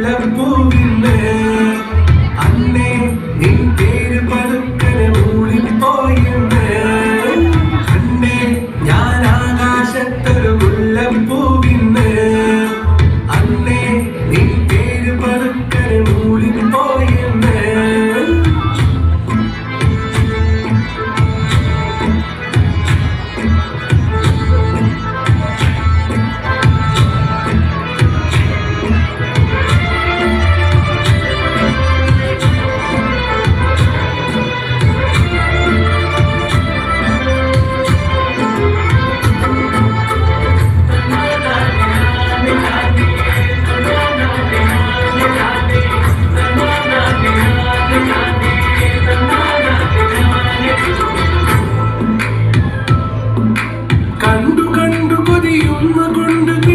love moving man. உண்மை கொண்டு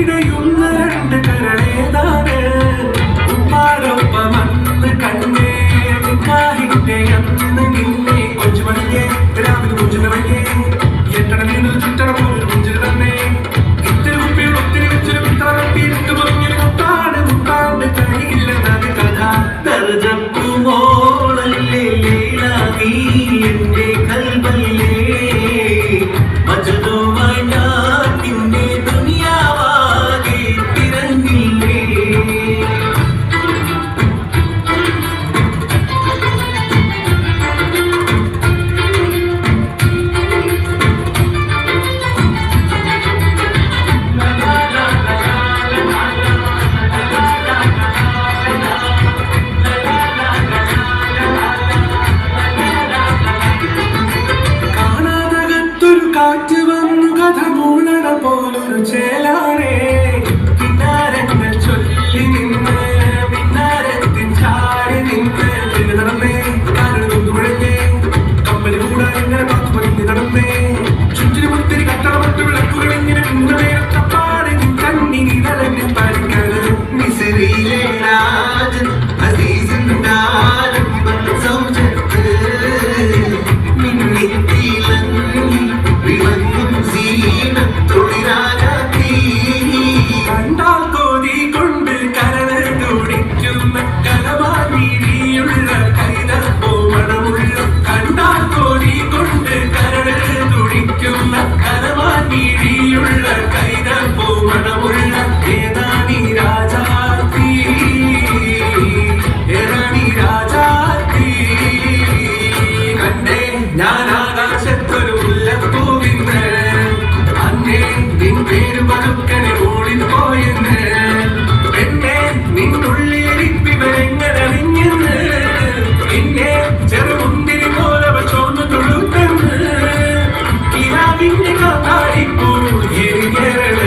காடி குரு எரிகிறது.